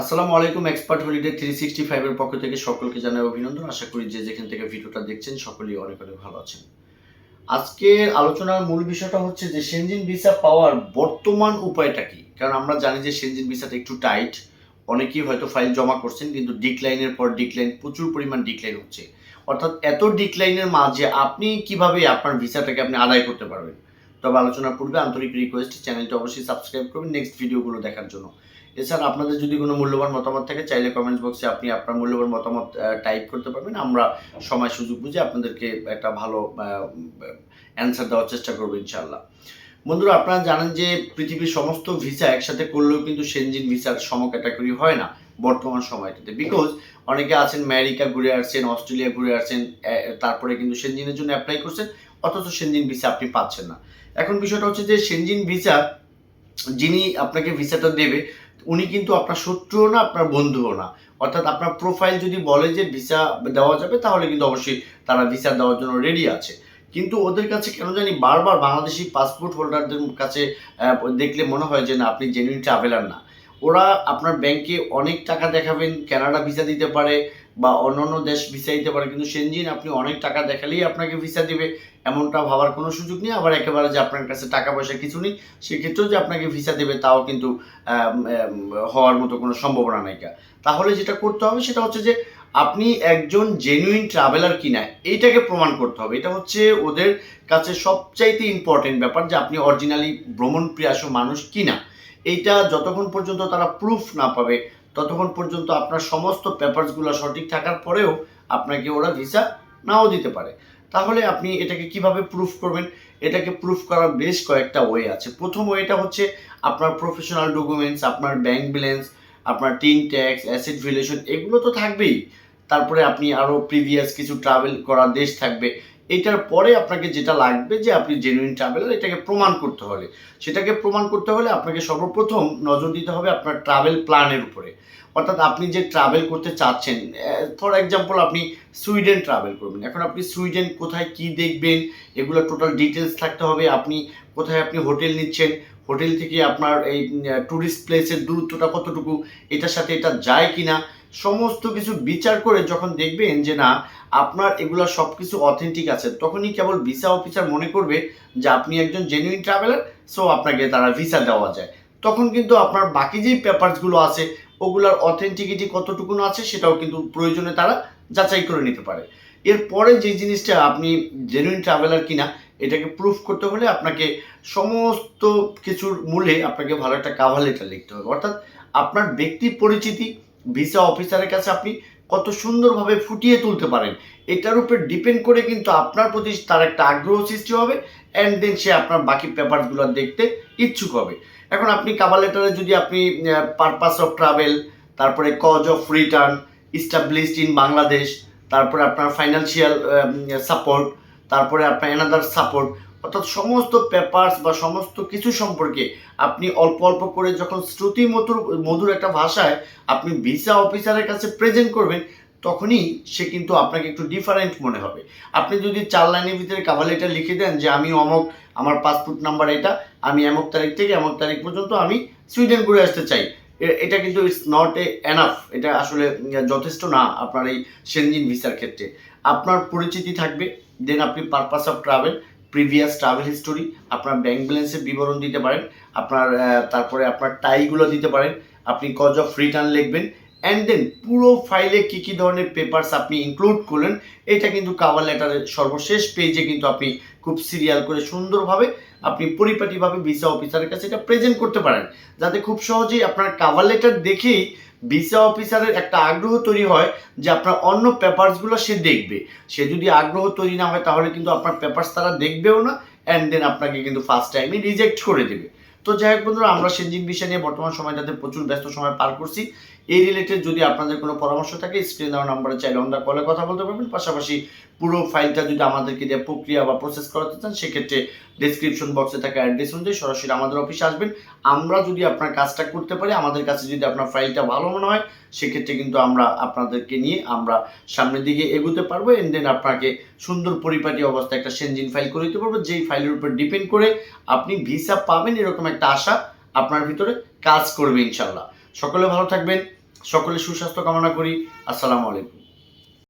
আসসালামু আলাইকুম expert holiday three sixty ফাইভের পক্ষ থেকে সকলকে জানাই অভিনন্দন। আশা করি যে যেখান থেকে ভিডিওটা দেখছেন সকলেই অনেক অনেক ভালো আছেন। আজকের আলোচনার মূল বিষয়টা হচ্ছে যে সেনজিন ভিসা পাওয়ার বর্তমান উপায়টা কি? কারণ আমরা জানি যে সেনজিন ভিসাটা একটু টাইট অনেকেই হয়তো ফাইল জমা করছেন, কিন্তু ডিক্লাইনের পর ডিক্লাইন প্রচুর পরিমাণ ডিক্লাইন হচ্ছে। অর্থাৎ এত ডিক্লাইনের মাঝে আপনি কীভাবে আপনার ভিসাটাকে আপনি আদায় করতে পারবেন? তবে আলোচনার পূর্বে আন্তরিক রিকোয়েস্ট চ্যানেলটি অবশ্যই সাবস্ক্রাইব করবেন নেক্সট ভিডিওগুলো দেখার জন্য। এছাড়া আপনাদের যদি কোনো মূল্যবান মতামত থাকে, চাইলে কমেন্টস বক্সে আপনি আপনার মূল্যবান মতামত টাইপ করতে পারবেন। আমরা সময় সুযোগ বুঝে আপনাদেরকে একটা ভালো অ্যান্সার দেওয়ার চেষ্টা করব ইনশাল্লাহ বন্ধুরা, আপনারা জানেন যে পৃথিবীর সমস্ত ভিসা একসাথে করলেও কিন্তু সেনজিন ভিসার সম ক্যাটাগরি হয় না বর্তমান সময়টাতে। বিকজ অনেকে আছেন আমেরিকা ঘুরে আসছেন অস্ট্রেলিয়া ঘুরে আসছেন তারপরে কিন্তু সেনজিনের জন্য অ্যাপ্লাই করছেন। অথচ সেনজিন ভিসা আপনি পাচ্ছেন না। এখন বিষয়টা হচ্ছে যে সেনজিন ভিসা যিনি আপনাকে ভিসাটা দেবে, উনি কিন্তু আপনার শত্রুও না, আপনার বন্ধুও না। অর্থাৎ আপনার প্রোফাইল যদি বলে যে ভিসা দেওয়া যাবে, তাহলে কিন্তু অবশ্যই তারা ভিসা দেওয়ার জন্য রেডি আছে। কিন্তু ওদের কাছে কেন জানি বারবার বাংলাদেশি পাসপোর্ট হোল্ডারদের কাছে দেখলে মনে হয় যে না, আপনি জেনুইন ট্রাভেলার না। ওরা আপনার ব্যাংকে অনেক টাকা দেখাবেন কানাডা ভিসা দিতে পারে বা অন্যান্য দেশ ভিসা দিতে পারে, কিন্তু সেনজিন আপনি অনেক টাকা দেখালেই আপনাকে ভিসা দিবে। এমনটা ভাবার কোনো সুযোগ নেই। আবার একেবারে যে আপনার কাছে টাকা পয়সা কিছু নেই, সেক্ষেত্রেও যে আপনাকে ভিসা দেবে তাও কিন্তু হওয়ার মতো কোনো সম্ভাবনা নাই। তাহলে যেটা করতে হবে সেটা হচ্ছে যে, আপনি একজন জেনুইন ট্রাভেলার কিনা, এইটাকে প্রমাণ করতে হবে। এটা হচ্ছে ওদের কাছে সবচাইতে ইম্পর্টেন্ট ব্যাপার যে আপনি অরিজিনালি ভ্রমণ প্রিয়াস মানুষ কিনা। এইটা যতক্ষণ পর্যন্ত তারা প্রুফ না পাবে ততক্ষণ পর্যন্ত আপনার সমস্ত পেপারসগুলো সঠিক থাকার পরেও আপনাকে ওরা ভিসা নাও দিতে পারে। তাহলে আপনি এটাকে কীভাবে প্রুফ করবেন? এটাকে প্রুফ করার বেশ কয়েকটা ওয়ে আছে। প্রথম ওয়েটা হচ্ছে আপনার প্রফেশনাল ডকুমেন্টস আপনার ব্যাংক ব্যালেন্স আপনার টিন ট্যাক্স অ্যাসেট ভ্যালুয়েশন এগুলো তো থাকবেই। তারপরে আপনি আরও প্রিভিয়াস কিছু ট্রাভেল করা দেশ থাকবে। এটার পরে আপনাকে যেটা লাগবে যে আপনি জেনুইন ট্রাভেলার এটাকে প্রমাণ করতে হলে সেটাকে প্রমাণ করতে হলে আপনাকে সর্বপ্রথম নজর দিতে হবে আপনার ট্রাভেল প্ল্যানের উপরে। অর্থাৎ আপনি যে ট্রাভেল করতে চাচ্ছেন ফর এক্সাম্পল আপনি সুইডেন ট্রাভেল করবেন। এখন আপনি সুইডেন কোথায় কি দেখবেন, এগুলো টোটাল ডিটেলস থাকতে হবে। আপনি কোথায় আপনি হোটেল নিচ্ছেন হোটেল থেকে আপনার এই ট্যুরিস্ট প্লেসের দূরত্বটা কতটুকু, এটার সাথে এটা যায় কিনা সমস্ত কিছু বিচার করে যখন দেখবেন যে না, আপনার এগুলো সব কিছু অথেন্টিক আছে, তখনই কেবল ভিসা অফিসার মনে করবে যে আপনি একজন জেনুইন ট্রাভেলার সো আপনাকে তারা ভিসা দেওয়া যায়। তখন কিন্তু আপনার বাকি যেই পেপারসগুলো আছে, ওগুলার অথেন্টিকিটি কতটুকু আছে সেটাও কিন্তু প্রয়োজনে তারা যাচাই করে নিতে পারে। এরপরে যে জিনিসটা আপনি জেনুইন ট্রাভেলার কিনা, এটাকে প্রুফ করতে হলে আপনাকে সমস্ত কিছুর মূলে আপনাকে ভালো একটা কাভার লেটার লিখতে হবে। অর্থাৎ আপনার ব্যক্তি পরিচিতি ভিসা অফিসারের কাছে আপনি কত সুন্দরভাবে ফুটিয়ে তুলতে পারেন। এটার উপর ডিপেন্ড করে কিন্তু আপনার প্রতি তার একটা আগ্রহ সৃষ্টি হবে অ্যান্ড দেন সে আপনার বাকি পেপারগুলো দেখতে ইচ্ছুক হবে। এখন আপনি কাভার লেটারে যদি আপনি পারপাস অফ ট্রাভেল তারপরে cause of return established in Bangladesh তারপরে আপনার ফাইন্যান্সিয়াল সাপোর্ট তারপরে আপনার এনাদার সাপোর্ট অর্থাৎ সমস্ত পেপার্স বা সমস্ত কিছু সম্পর্কে আপনি অল্প অল্প করে যখন শ্রুতি মধুর মধুর একটা ভাষায় আপনি ভিসা অফিসারের কাছে প্রেজেন্ট করবেন, তখনই সে কিন্তু আপনাকে একটু ডিফারেন্ট মনে হবে। আপনি যদি চার লাইনের ভিতরে কাভার লেটার লিখে দেন যে আমি অমক, আমার পাসপোর্ট নাম্বার এটা, আমি এমক তারিখ থেকে এমক তারিখ পর্যন্ত আমি সুইডেন ঘুরে আসতে চাই। এটা কিন্তু ইটস নট এ এনাফ এটা আসলে যথেষ্ট না আপনার এই সেনজিন ভিসার ক্ষেত্রে। আপনার পরিচিতি থাকবে দেন আপনি purpose of travel previous travel history আপনার ব্যাংক ব্যালেন্সের বিবরণ দিতে পারেন, আপনার তারপরে আপনার টাইগুলো দিতে পারেন, আপনি কজ অফ রিটার্ন লিখবেন অ্যান্ড দেন পুরো ফাইলে কী কী ধরনের পেপারস আপনি ইনক্লুড করলেন, এটা কিন্তু কাভার লেটারের সর্বশেষ পেজে কিন্তু আপনি খুব সিরিয়াল করে সুন্দরভাবে আপনি পরিপাটিভাবে ভিসা অফিসারের কাছে এটা প্রেজেন্ট করতে পারেন। যাতে খুব সহজেই আপনার কাভার লেটার দেখেই ভিসা অফিসারের একটা আগ্রহ তৈরি হয় যে আপনার অন্য পেপারসগুলো সে দেখবে। সে যদি আগ্রহ তৈরি না হয় তাহলে কিন্তু আপনার পেপারস তারা দেখবেও না অ্যান্ড দেন আপনাকে কিন্তু ফার্স্ট টাইমে রিজেক্ট করে দেবে। তো যাই হোক বন্ধুরা, আমরা সেনজিন বিষয় নিয়ে বর্তমান সময়টাতে প্রচুর ব্যস্ত সময় পার করছি। এই রিলেটেড যদি আপনাদের কোনো পরামর্শ থাকে স্ক্রিন দেওয়া নাম্বারে চাইলে আমরা কলে কথা বলতে পারবেন। পাশাপাশি পুরো ফাইলটা যদি আমাদেরকে দিয়ে প্রক্রিয়া বা প্রসেস করাতে চান, সেক্ষেত্রে ডিসক্রিপশন বক্সে থাকা অ্যাড্রেস অনুযায়ী সরাসরি আমাদের অফিসে আসবেন। আমরা যদি আপনার কাজটা করতে পারি, আমাদের কাছে যদি আপনার ফাইলটা ভালো মনে হয়, সেক্ষেত্রে কিন্তু আমরা আপনাদেরকে নিয়ে আমরা সামনের দিকে এগোতে পারব এন্ড দেন আপনাকে সুন্দর পরিপাটি অবস্থায় একটা সেনজিন ফাইল করে দিতে পারব। যেই ফাইলের উপর ডিপেন্ড করে আপনি ভিসা পাবেন, এরকম একটা আশা আপনার ভিতরে কাজ করবে ইনশাল্লাহ। সকলে ভালো থাকবেন, সকলে সুস্বাস্থ্য কামনা করি। আসসালামু আলাইকুম।